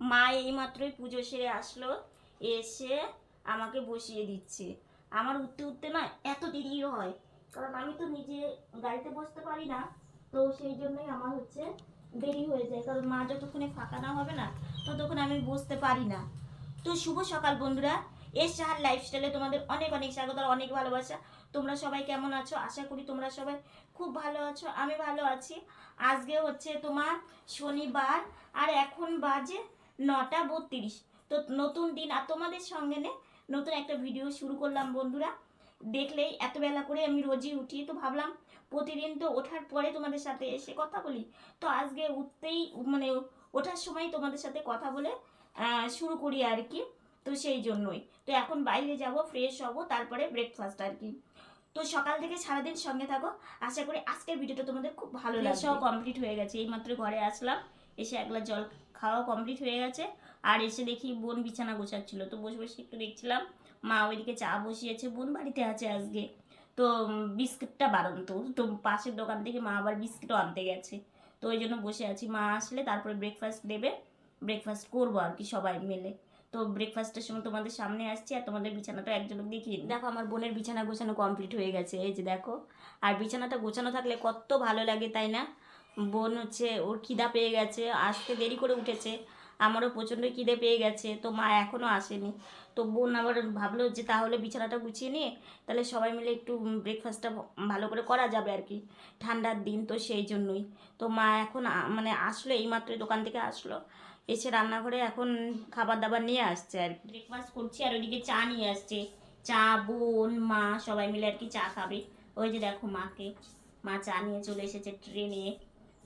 মা এইমাত্রই পুজো সেরে আসলো, এসে আমাকে বসিয়ে দিচ্ছে। আমার উঠতে উঠতে না এত দেরি হয়, কারণ আমি তো নিজে গাড়িতে বসতে পারি না, তো সেই জন্যই আমার হচ্ছে দেরি হয়ে যায়। কারণ মা যতক্ষণে ফাঁকা না হবে না, ততক্ষণ আমি বসতে পারি না। তো শুভ সকাল বন্ধুরা, এস সাহার লাইফস্টাইলে তোমাদের অনেক অনেক স্বাগত আর অনেক ভালোবাসা। তোমরা সবাই কেমন আছো? আশা করি তোমরা সবাই খুব ভালো আছো, আমি ভালো আছি। আজকে হচ্ছে তোমার শনিবার, আর এখন বাজে নটা বত্রিশ। তো নতুন দিন আর তোমাদের সঙ্গে নে নতুন একটা ভিডিও শুরু করলাম বন্ধুরা। দেখলেই এত বেলা করে আমি রোজই উঠি তো ভাবলাম প্রতিদিন তো ওঠার পরে তোমাদের সাথে এসে কথা বলি। তো আজকে উঠতেই মানে ওঠার সময় তোমাদের সাথে কথা বলে শুরু করি আর কি। তো সেই জন্যই। তো এখন বাইরে যাব ফ্রেশ হব তারপরে ব্রেকফাস্ট আর কি। তো সকাল থেকে সারাদিন সঙ্গে থাকো। আশা করি আজকের ভিডিওটা তোমাদের খুব ভালো সব কমপ্লিট হয়ে গেছে। এইমাত্র ঘরে আসলাম এসে এক গ্লাস জল খাওয়া কমপ্লিট হয়ে গেছে। আর এসে দেখি বোন বিছানা গোছাচ্ছিল। তো বসে বসে একটু দেখছিলাম, মা ওইদিকে চা বসিয়েছে, বোন বাড়িতে আছে আজকে। তো বিস্কিটটা বাড়ন্ত। তো পাশের দোকান থেকে মা আবার বিস্কিটও আনতে গেছে। তো ওই জন্য বসে আছি। মা আসলে তারপরে ব্রেকফাস্ট দেবে। ব্রেকফাস্ট করব আর কি সবাই মিলে। তো ব্রেকফাস্টের সময় তোমাদের সামনে আসছি আর তোমাদের বিছানাটা একজন দেখিয়ে। দেখো, আমার বোনের বিছানা গোছানো কমপ্লিট হয়ে গেছে। এই যে দেখো, আর বিছানাটা গোছানো থাকলে কত ভালো লাগে, তাই না? বোন হচ্ছে, ওর খিদা পেয়ে গেছে, আসতে দেরি করে উঠেছে। আমারও প্রচণ্ড খিদে পেয়ে গেছে, তো মা এখনও আসেনি। তো বোন আবার ভাবলো যে তাহলে বিছানাটা গুছিয়ে নিয়ে, তাহলে সবাই মিলে একটু ব্রেকফাস্টটা ভালো করে করা যাবে আর কি, ঠান্ডার দিন তো সেই জন্যই। তো মা এখন মানে আসলো এইমাত্রই দোকান থেকে আসলো, এসে রান্নাঘরে এখন খাবার দাবার নিয়ে আসছে আর ব্রেকফাস্ট করছি আর ওইদিকে চা নিয়ে আসছে। চা, বোন, মা সবাই মিলে আর কি চা খাবে। ওই যে দেখো মাকে, মা চা নিয়ে চলে এসেছে ট্রেনে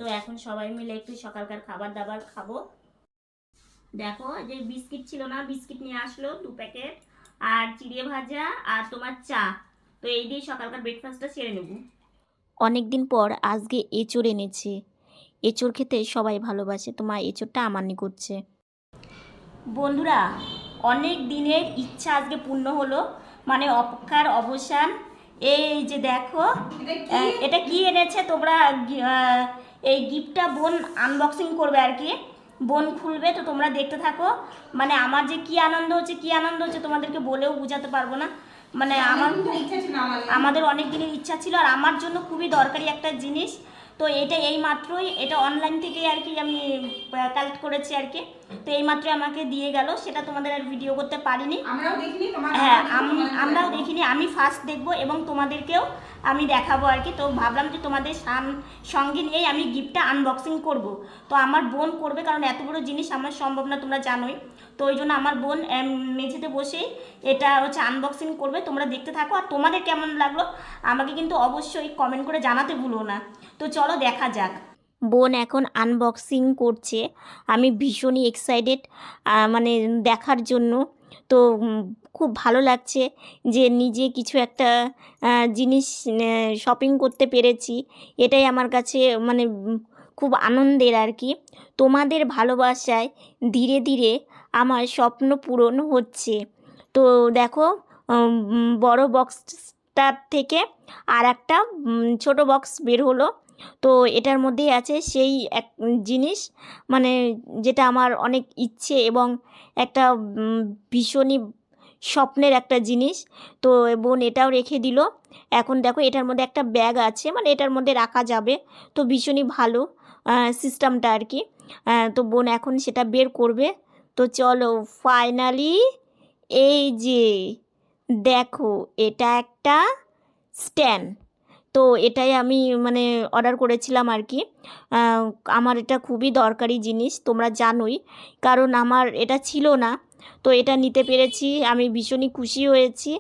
তো এখন সবাই মিলে একটু সকালকার খাবার দাবার খাব। দেখো যে বিস্কিট ছিল না বিস্কিট নিয়ে আসলো দু প্যাকেট। আর চিড়ে ভাজা আর তোমার চা। তো এই দিয়ে সকালকার ব্রেকফাস্টটা সেরে নেব। অনেক দিন পর আজকে এঁচড় এনেছে। এঁচড় খেতে সবাই ভালোবাসে তোমার এঁচড়টা আমানি করছে। বন্ধুরা অনেক দিনের ইচ্ছা আজকে পূর্ণ হলো মানে অপেক্ষার অবসান। এই যে দেখো এটা কি? এনেছে তোমরা এই গিফটটা বোন আনবক্সিং করবে আর কি। বোন খুলবে তো তোমরা দেখতে থাকো। মানে আমার যে কি আনন্দ হচ্ছে কি আনন্দ হচ্ছে তোমাদেরকে বলেও বোঝাতে পারব না। মানে আমার আমাদের অনেক দিনের ইচ্ছা ছিল আর আমার জন্য খুবই দরকারি একটা জিনিস। তো এটা এই মাত্রই এটা অনলাইন থেকে আর কি আমি কালেক্ট করেছি আর কি তো এই মাত্রই আমাকে দিয়ে গেল সেটা তোমাদের আর ভিডিও করতে পারিনি। আমরাও দেখিনি হ্যাঁ আম- আমরাও দেখিনি। আমি ফার্স্ট দেখব এবং তোমাদেরকেও আমি দেখাবো আর কি তো ভাবলাম যে তোমাদের সাম- সঙ্গে নিয়েই আমি গিফটটা আনবক্সিং করব। তো আমার বোন করবে কারণ এত বড় জিনিস আমার সম্ভব না তোমরা জানোই। তো ওই জন্য আমার বোন মেঝেতে বসেই এটা হচ্ছে আনবক্সিং করবে। তোমরা দেখতে থাকো। আর তোমাদের কেমন লাগল? আমাকে কিন্তু অবশ্যই কমেন্ট করে জানাতে ভুলো না। তো চলো দেখা যাক। বোন এখন আনবক্সিং করছে। আমি ভীষণই এক্সাইটেড মানে দেখার জন্য। তো খুব ভালো লাগছে যে নিজে কিছু একটা জিনিস শপিং করতে পেরেছি। এটাই আমার কাছে মানে খুব আনন্দের আর কি। তোমাদের ভালোবাসায় ধীরে ধীরে আমার স্বপ্ন পূরণ হচ্ছে। তো দেখো বড় বক্সটার থেকে আর একটা ছোট বক্স বের হলো। তো এটার মধ্যেই আছে সেই এক জিনিস। মানে যেটা আমার অনেক ইচ্ছে এবং একটা ভীষণই স্বপ্নের একটা জিনিস। তো বোন এটাও রেখে দিল। এখন দেখো, এটার মধ্যে একটা ব্যাগ আছে মানে এটার মধ্যে রাখা যাবে। তো ভীষণই ভালো সিস্টেমটা আর কি। তো বোন এখন সেটা বের করবে। তো চলো ফাইনালি এই যে দেখো, এটা একটা স্ট্যান্ড তো এটাই আমি মানে অর্ডার করেছিলাম আর কি। আমার এটা খুবই দরকারি জিনিস, তোমরা জানোই। কারণ আমার এটা ছিল না, তো এটা নিতে পেরেছি, আমি ভীষণই খুশি হয়েছি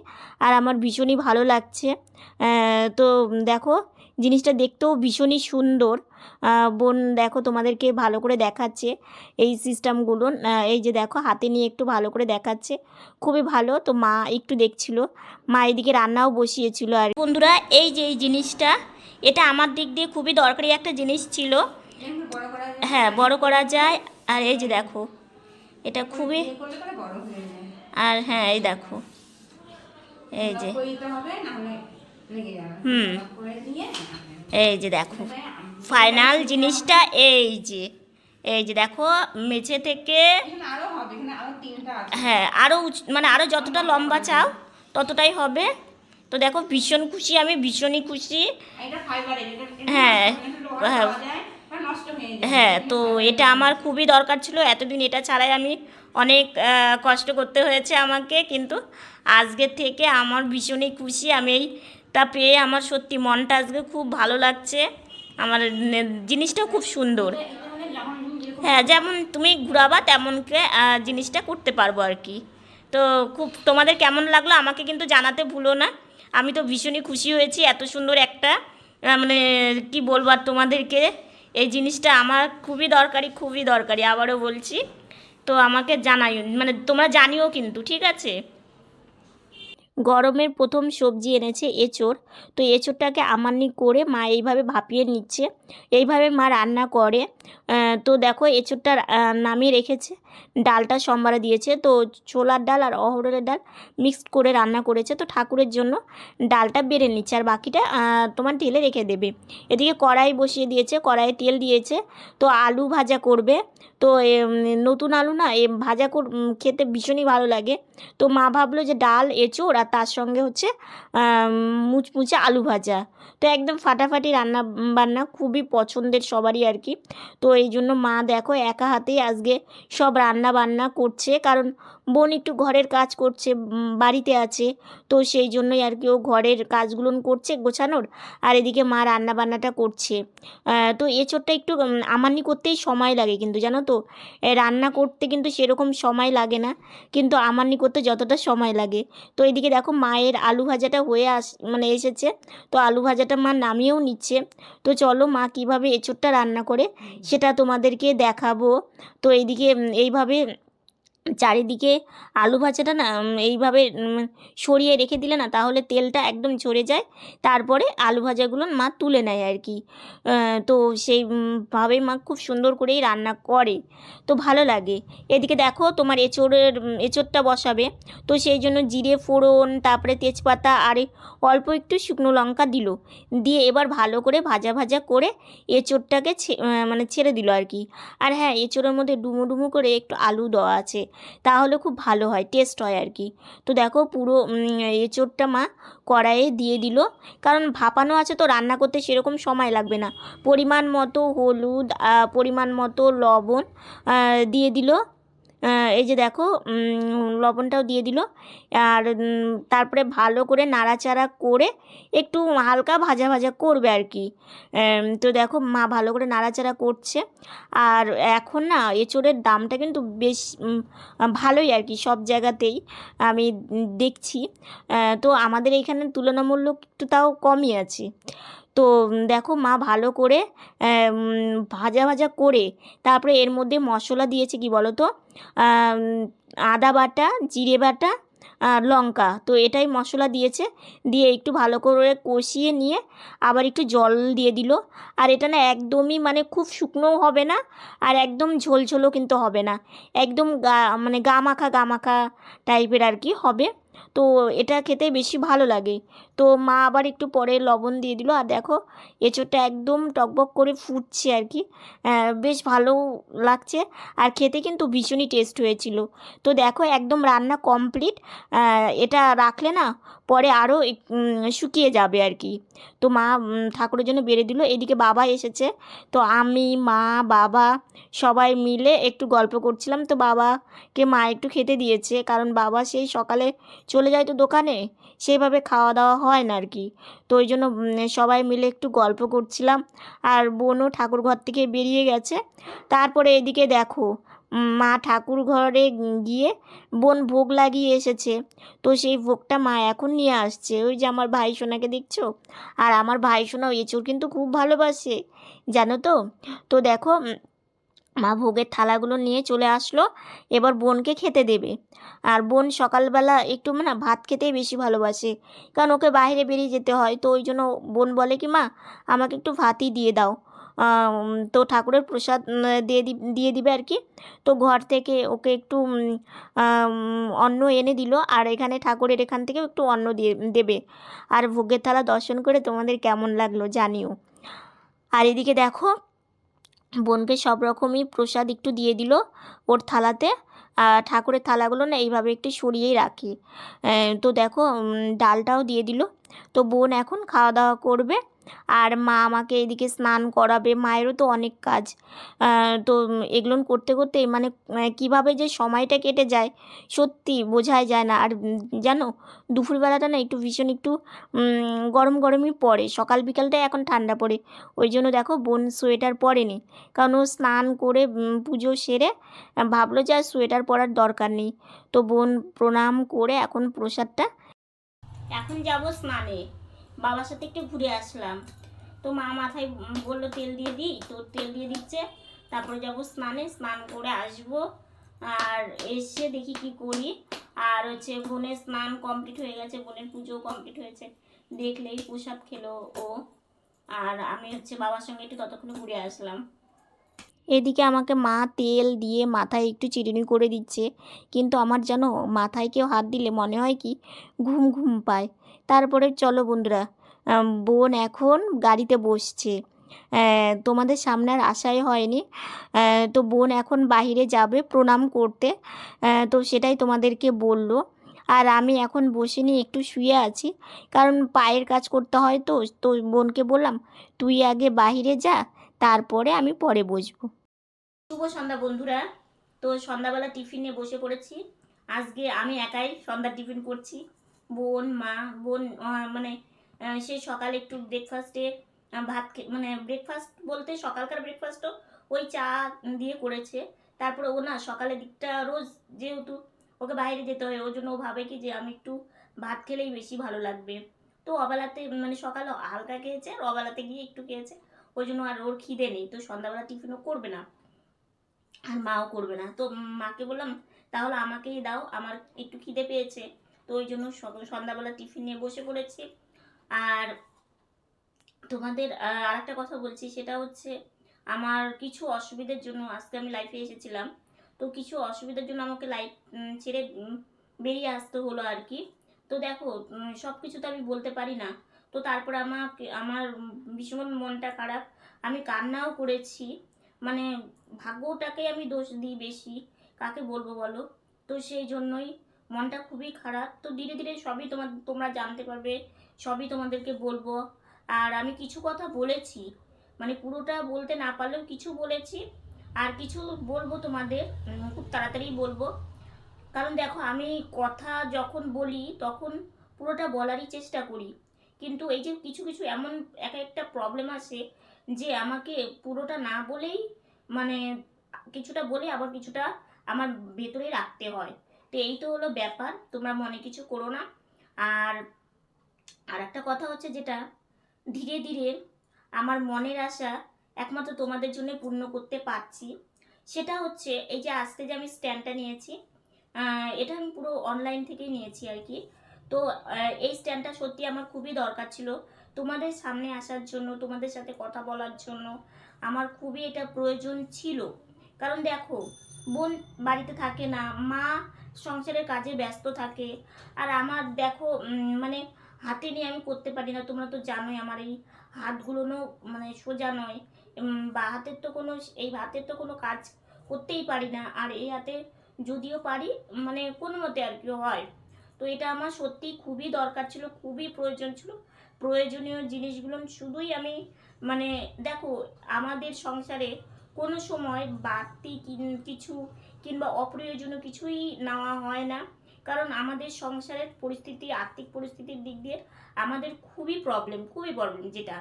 আর আমার ভীষণই ভালো লাগছে। তো দেখো, জিনিসটা দেখতেও ভীষণই সুন্দর। বোন দেখো তোমাদেরকে ভালো করে দেখাচ্ছে এই সিস্টেমগুলো এই যে দেখো হাতে নিয়ে একটু ভালো করে দেখাচ্ছে। খুবই ভালো তো মা একটু দেখছিল। মা এদিকে রান্নাও বসিয়েছিল আর বন্ধুরা এই যে এই জিনিসটা এটা আমার দিক দিয়ে খুবই দরকারি একটা জিনিস ছিল। হ্যাঁ বড় করা যায়। আর এই যে দেখো এটা খুবই আর হ্যাঁ এই দেখো এই যে হুম। এই যে দেখো। ফাইনাল জিনিসটা এই যে এই যে দেখো মেঝে থেকে হ্যাঁ আরও মানে আরও যতটা লম্বা চাও ততটাই হবে। তো দেখো ভীষণ খুশি আমি ভীষণই খুশি। হ্যাঁ, হ্যাঁ। হয়ে। হ্যাঁ তো এটা আমার খুবই দরকার ছিল এতদিন এটা ছাড়াই আমি অনেক কষ্ট করতে হয়েছে আমাকে কিন্তু আজকের থেকে আমার ভীষণই খুশি আমি এইটা পেয়ে আমার সত্যি মনটা আজকে খুব ভালো লাগছে। আমার জিনিসটাও খুব সুন্দর। হ্যাঁ যেমন তুমি ঘুরাবা তেমনকে আহ, জিনিসটা করতে পারব আর কি। তো খুব তোমাদের কেমন লাগল আমাকে কিন্তু জানাতে ভুলো না। আমি তো ভীষণই খুশি হয়েছি এত সুন্দর একটা মানে কি বলব আর তোমাদেরকে এই জিনিসটা আমার খুবই দরকারি খুবই দরকারি আবারও বলছি। তো আমাকে জানাই মানে তোমরা জানিও কিন্তু ঠিক আছে? গরমের প্রথম সবজি এনেছে এঁচোড়। তো এঁচোড়টাকে আমান্নি করে মা এইভাবে ভাপিয়ে নিচ্ছে। এইভাবে মা রান্না করে। তো দেখো এঁচোড়টা নামিয়ে রেখেছে। ডালটা সম্বারে দিয়েছে। তো ছোলার ডাল আর অহরের ডাল মিক্সড করে রান্না করেছে। তো ঠাকুরের জন্য ডালটা বেড়ে নিচ্ছে। আর বাকিটা তোমার ঢেলে রেখে দেবে। এদিকে কড়াই বসিয়ে দিয়েছে, কড়াইয়ে তেল দিয়েছে। তো আলু ভাজা করবে। তো নতুন আলু না, এ, ভাজা খেতে ভীষণই ভালো লাগে। তো মা ভাবলো যে ডাল, এঁচোড় আর তার সঙ্গে হচ্ছে মুচমুচে আলু ভাজা। তো একদম ফাটাফাটি রান্না, বান্না খুবই পছন্দের সবারই আর কি। তো এই জন্য মা দেখো একা হাতেই আজকে সব রান্না বান্না করছে। কারণ বোন একটু ঘরের কাজ করছে বাড়িতে আছে তো সেই জন্যই আর কি ও ঘরের কাজগুলো করছে গোছানোর আর এদিকে মা রান্না বান্নাটা করছে তো এঁচোড়টা একটু আমানি করতেই সময় লাগে কিন্তু জানো তো? রান্না করতে কিন্তু সেরকম সময় লাগে না কিন্তু আমানি করতে যতটা সময় লাগে। তো এদিকে দেখো মায়ের আলু ভাজাটা হয়ে আস মানে এসেছে তো আলু ভাজাটা মা নামিয়েও নিচ্ছে। তো চলো মা কীভাবে এঁচোড়টা রান্না করে সেটা তোমাদেরকে দেখাবো। তো এইদিকে এইভাবে চারিদিকে আলু ভাজাটা না এইভাবে সরিয়ে রেখে দিলে না তাহলে তেলটা একদম ঝরে যায়। তারপরে আলু ভাজাগুলো মা তুলে নেয় আর কি। তো সেই উম, ভাবে মা খুব সুন্দর করেই রান্না করে। তো ভালো লাগে। এদিকে দেখো তোমার এঁচোড়ের এঁচোড়টা বসাবে। তো সেই জন্য জিরে ফোড়ন তারপরে তেজপাতা আর অল্প একটু শুকনো লঙ্কা দিল। দিয়ে এবার ভালো করে ভাজা ভাজা করে এঁচোড়টাকে মানে ছেড়ে দিল আর কি। আর হ্যাঁ এঁচোড়ের মধ্যে ডুমো ডুমো করে একটু আলু দেওয়া আছে। তাহলে খুব ভালো হয় টেস্ট হয় আর কি। তো দেখো পুরো এঁচোড়টা মা কড়াইয়ে দিয়ে দিল। কারণ ভাপানো আছে তো, রান্না করতে সেরকম সময় লাগবে না। পরিমাণ মতো হলুদ পরিমাণ মতো লবণ দিয়ে দিল। এই যে দেখো লবণটাও দিয়ে দিল। আর তারপরে ভালো করে নাড়াচাড়া করে একটু হালকা ভাজা ভাজা করবে আর কি। তো দেখো, মা ভালো করে নাড়াচাড়া করছে। আর এখন না, এঁচোড়ের দামটা কিন্তু বেশ ভালোই আর কি, সব জায়গাতেই আমি দেখছি। তো আমাদের এইখানে তুলনামূলক একটু তাও কমই আছে। তো দেখো মা ভালো করে ভাজা ভাজা করে, তারপরে এর মধ্যে মশলা দিয়েছে কি বলো তো আদা বাটা, জিরে বাটা লঙ্কা। তো এটাই মশলা দিয়েছে। দিয়ে একটু ভালো করে কষিয়ে নিয়ে আবার একটু জল দিয়ে দিল। আর এটা না একদমই মানে খুব শুকনোও হবে না, আর একদম ঝোলঝোলও কিন্তু হবে না। একদম গা মানে গা মাখা গা মাখা টাইপের আর কি হবে। তো এটা খেতে বেশি ভালো লাগে। তো মা আবার একটু পরে লবণ দিয়ে দিল। আর দেখো, এঁচোড়টা একদম টকবক করে ফুটছে আর কি। বেশ ভালো লাগছে। আর খেতে কিন্তু ভীষণই টেস্ট হয়েছিল। তো দেখো, একদম রান্না কমপ্লিট এটা রাখলে না, পরে আরও শুকিয়ে যাবে আর কি। তো মা ঠাকুরের জন্য বেড়ে দিল। এদিকে বাবা এসেছে। তো আমি, মা, বাবা সবাই মিলে একটু গল্প করছিলাম। তো বাবাকে মা একটু খেতে দিয়েছে। কারণ বাবা সেই সকালে চলে যায় তো দোকানে। সেইভাবে খাওয়া দাওয়া হয়। না আর কি। তো ওই জন্য সবাই মিলে একটু গল্প করছিলাম আর বোনও ঠাকুর ঘর থেকে বেরিয়ে গেছে। তারপরে এদিকে দেখো মা ঠাকুর ঘরে গিয়ে বোন ভোগ লাগিয়ে এসেছে। তো সেই ভোগটা মা এখন নিয়ে আসছে। ওই যে আমার ভাই সোনাকে দেখছ? আর আমার ভাই সোনাও এঁচোড় কিন্তু খুব ভালোবাসে, জানো তো? তো দেখো মা ভোগের থালাগুলো নিয়ে চলে আসলো, এবার বোনকে খেতে দেবে। আর বোন সকালবেলা একটু মানে ভাত খেতেই বেশি ভালোবাসে, কারণ ওকে বাইরে বেরিয়ে যেতে হয়। তো ওই জন্য বোন বলে কি, মা, আমাকে একটু ভাতই দিয়ে দাও। তো ঠাকুরের প্রসাদ দিয়ে দিয়ে দিবে আর কি। তো ঘর থেকে ওকে একটু অন্ন এনে দিল, আর এখানে ঠাকুরের এখান থেকেও একটু অন্ন দিয়ে, দেবে। আর ভোগের থালা দর্শন করে তোমাদের কেমন লাগল জানিও। আর এদিকে দেখো বোনকে সব রকমই প্রসাদ একটু দিয়ে দিল ওর থালাতে। ঠাকুরের থালাগুলো না এইভাবে একটু সরিয়েই রাখি। তো দেখো ডালটাও দিয়ে দিল। তো বোন এখন খাওয়া দাওয়া করবে। আর মা আমাকে এদিকে স্নান করাবে, মায়েরও তো অনেক কাজ। তো এগুলো করতে করতে মানে কীভাবে যে সময়টা কেটে যায় সত্যি বোঝাই যায় না। আর জানো, দুপুরবেলাটা না একটু ভীষণ একটু গরম গরমই পড়ে। সকাল বিকালটা এখন ঠান্ডা পড়ে। ওই জন্য দেখো বোন সোয়েটার পরেনি। কারণ ও স্নান করে পুজো সেরে ভাবলো যে আর সোয়েটার পরার দরকার নেই। তো বোন প্রণাম করে এখন প্রসাদটা, এখন যাব স্নানে। বাবার সাথে একটু ঘুরে আসলাম। তো মা মাথায় বলল, তেল দিয়ে দিই, তো তেল দিয়ে দিচ্ছে। তারপরে যাব স্নানে, স্নান করে আসব। আর এসে দেখি কি করি। আর হচ্ছে বোনের স্নান কমপ্লিট হয়ে গেছে, বোনের পুজো কমপ্লিট হয়েছে। দেখলেই প্রসাদ খেলো ও। আর আমি হচ্ছে বাবার সঙ্গে একটু ততক্ষণ ঘুরে আসলাম। এদিকে আমাকে মা তেল দিয়ে মাথায় একটু চিরুনি করে দিচ্ছে। কিন্তু আমার যেন মাথায় কেউ হাত দিলে মনে হয় কি, ঘুম ঘুম পায়। তারপরে চলো বন্ধুরা বোন এখন গাড়িতে বসছে। তোমাদের সামনে আর আশাই হয়নি। তো বোন এখন বাইরে যাবে প্রণাম করতে। তো সেটাই তোমাদেরকে বলল। আর আমি এখন বসে নিয়ে একটু শুয়ে আছি, কারণ পায়ের কাজ করতে হয় তো তো বোনকে বললাম, তুই আগে বাইরে যা, তারপরে আমি পরে বসবো। শুভ সন্ধ্যা বন্ধুরা। তো সন্ধ্যাবেলা টিফিনে বসে পড়েছি। আজকে আমি একাই সন্ধ্যা টিফিন করছি। বোন, মা, বোন মানে সে সকালে একটু ব্রেকফাস্টে ভাত মানে ব্রেকফাস্ট বলতে সকালকার ব্রেকফাস্টও ওই চা দিয়ে করেছে। তারপরে ও না সকালের দিকটা রোজ যেহেতু ওকে বাইরে যেতে হয় ওই জন্য ও ভাবে কি যে আমি একটু ভাত খেলেই বেশি ভালো লাগবে। তো অবেলাতে মানে সকালে হালকা খেয়েছে, আর অবেলাতে গিয়ে একটু খেয়েছে। ওই জন্য আর ওর খিদে নেই, তো সন্ধ্যাবেলা টিফিনও করবে না। আর মাও করবে না। তো মাকে বললাম, তাহলে আমাকেই দাও, আমার একটু খিদে পেয়েছে। তো ওই জন্য সন্ধ্যাবেলা টিফিন নিয়ে বসে পড়েছি। আর তোমাদের আর একটা কথা বলছি, সেটা হচ্ছে আমার কিছু অসুবিধার জন্য আজকে আমি লাইফে এসেছিলাম। তো কিছু অসুবিধার জন্য আমাকে লাইফ ছেড়ে বেরিয়ে আসতে হলো আর কি। তো দেখো সব কিছু তো আমি বলতে পারি না। তো তারপর আমাকে, আমার ভীষণ মনটা খারাপ। আমি কান্নাও করেছি। মানে ভাগ্যটাকে আমি দোষ দিই বেশি। কাকে বলব বলো? তো সেই জন্যই মনটা খুবই খারাপ। তো ধীরে ধীরে সবই তোমার তোমরা জানতে পারবে, সবই তোমাদেরকে বলব। আর আমি কিছু কথা বলেছি মানে পুরোটা বলতে না পারলেও কিছু বলেছি। আর কিছু বলব তোমাদের খুব তাড়াতাড়ি বলব। কারণ দেখো, আমি কথা যখন বলি, তখন পুরোটা বলারই চেষ্টা করি। কিন্তু এই যে কিছু কিছু এমন এক একটা প্রবলেম আসে, যে আমাকে পুরোটা না বলেই মানে কিছুটা বলে আবার কিছুটা আমার ভেতরে রাখতে হয়। তো এই তো হলো ব্যাপার, তোমরা মনে কিছু করো না। আর আর একটা কথা হচ্ছে যেটা, ধীরে ধীরে আমার মনের আশা একমাত্র তোমাদের জন্য পূর্ণ করতে পারছি। সেটা হচ্ছে, এই যে আজকে যে আমি স্ট্যান্ডটা নিয়েছি এটা আমি পুরো অনলাইন থেকেই নিয়েছি আর কি। তো এই স্ট্যান্ডটা সত্যি আমার খুবই দরকার ছিল। তোমাদের সামনে আসার জন্য, তোমাদের সাথে কথা বলার জন্য আমার খুবই এটা প্রয়োজন ছিল। কারণ দেখো, বোন বাড়িতে থাকে না, মা সংসারের কাজে ব্যস্ত থাকে। আর আমার দেখো মানে হাতে নিয়ে আমি করতে পারি না। তোমরা তো জানোই আমার এই হাতগুলোনো মানে সোজা নয়। বা হাতের তো কোনো, এই হাতের তো কোনো কাজ করতেই পারি না। আর এই হাতে যদিও পারি মানে কোনো মতে আর কি হয়। তো এটা আমার সত্যি খুবই দরকার ছিল, খুবই প্রয়োজন ছিল। প্রয়োজনীয় জিনিসগুলো শুধুই আমি মানে দেখো, আমাদের সংসারে কোনো সময় বাড়তি কিছু কিংবা অপ্রয়োজনীয় কিছুই নেওয়া হয় না। কারণ আমাদের সংসারের পরিস্থিতি, আর্থিক পরিস্থিতির দিক দিয়ে আমাদের খুবই প্রবলেম খুবই প্রবলেম যেটা।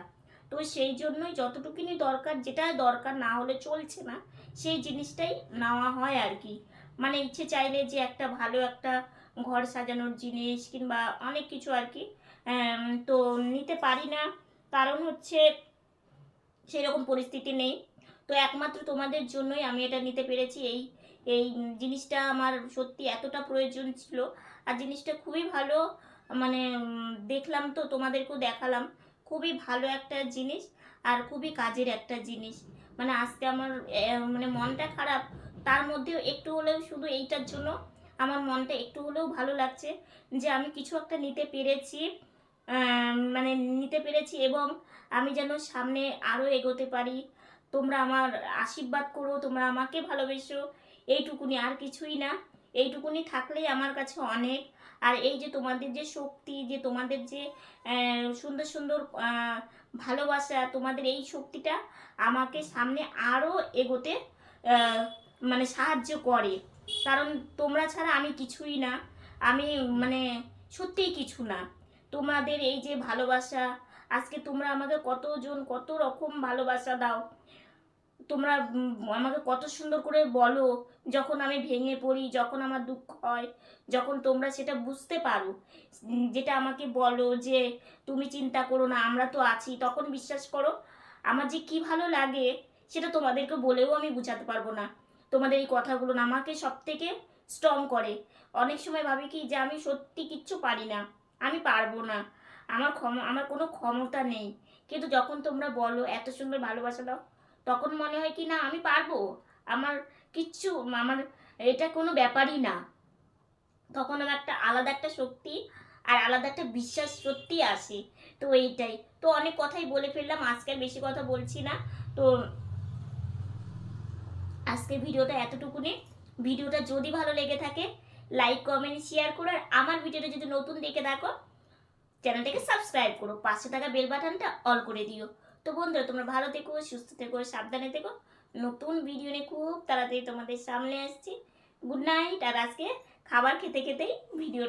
তো সেই জন্যই যতটুকুনি দরকার, যেটা দরকার না হলে চলছে না, সেই জিনিসটাই নেওয়া হয় আর কি। মানে ইচ্ছে চাইলে যে একটা ভালো একটা ঘর সাজানোর জিনিস কিংবা অনেক কিছু আর কি তো নিতে পারি না। কারণ হচ্ছে সেরকম পরিস্থিতি নেই। তো একমাত্র তোমাদের জন্যই আমি এটা নিতে পেরেছি। এই এই জিনিসটা আমার সত্যি এতটা প্রয়োজন ছিল। আর জিনিসটা খুবই ভালো মানে দেখলাম তো তোমাদেরকেও দেখালাম। খুবই ভালো একটা জিনিস আর খুবই কাজের একটা জিনিস। মানে আজকে আমার মানে মনটা খারাপ, তার মধ্যেও একটু হলেও শুধু এইটার জন্য আমার মনটা একটু হলেও ভালো লাগছে যে আমি কিছু একটা নিতে পেরেছি মানে নিতে পেরেছি এবং আমি যেন সামনে আরও এগোতে পারি। তোমরা আমার আশীর্বাদ করো, তোমরা আমাকে ভালোবেসো। এইটুকুনি আর কিছুই না। এইটুকুনি থাকলেই আমার কাছে অনেক। আর এই যে তোমাদের যে শক্তি, যে তোমাদের যে সুন্দর সুন্দর ভালোবাসা, তোমাদের এই শক্তিটা আমাকে সামনে আরও এগোতে মানে সাহায্য করে। কারণ তোমরা ছাড়া আমি কিছুই না। আমি মানে সত্যিই কিছু না। তোমাদের এই যে ভালোবাসা, আজকে তোমরা আমাকে কতজন কত রকম ভালোবাসা দাও। তোমরা আমাকে কত সুন্দর করে বলো যখন আমি ভেঙে পড়ি, যখন আমার দুঃখ হয়, যখন তোমরা সেটা বুঝতে পারো। যেটা আমাকে বলো যে তুমি চিন্তা করো না, আমরা তো আছি, তখন বিশ্বাস করো, আমার যে কি ভালো লাগে সেটা তোমাদেরকে বলেও আমি বোঝাতে পারব না। তোমাদের এই কথাগুলো আমাকে সব থেকে স্ট্রং করে। অনেক সময় ভাবি কি যে আমি সত্যি কিচ্ছু পারি না, আমি পারব না, আমার ক্ষম, আমার কোনো ক্ষমতা নেই। কিন্তু যখন তোমরা বলো, এত সুন্দর ভালোবাসা দাও তখন মনে হয় কি, না, আমি পারব। আমার কিচ্ছু, আমার এটা কোনো ব্যাপারই না। তখন আমার একটা আলাদা একটা শক্তি আর আলাদা একটা বিশ্বাস সত্যি আসে। তো এইটাই। তো অনেক কথাই বলে ফেললাম, আজকে বেশি কথা বলছি না। তো আজকের ভিডিওটা এতটুকুনি। ভিডিওটা যদি ভালো লেগে থাকে লাইক কমেন্ট শেয়ার করো। আর আমার ভিডিওটা যদি নতুন দেখে থাকো, চ্যানেলটাকে সাবস্ক্রাইব করো। পাশে থাকা বেল বাটনটা অল করে দিও। তো বন্ধুরা, তোমরা ভালো থেকো, সুস্থ থেকো, সাবধানে থেকো। নতুন ভিডিও নিয়ে খুব তাড়াতাড়ি তোমাদের সামনে আসছি। গুড নাইট আর আজকে খাবার খেতে খেতেই ভিডিও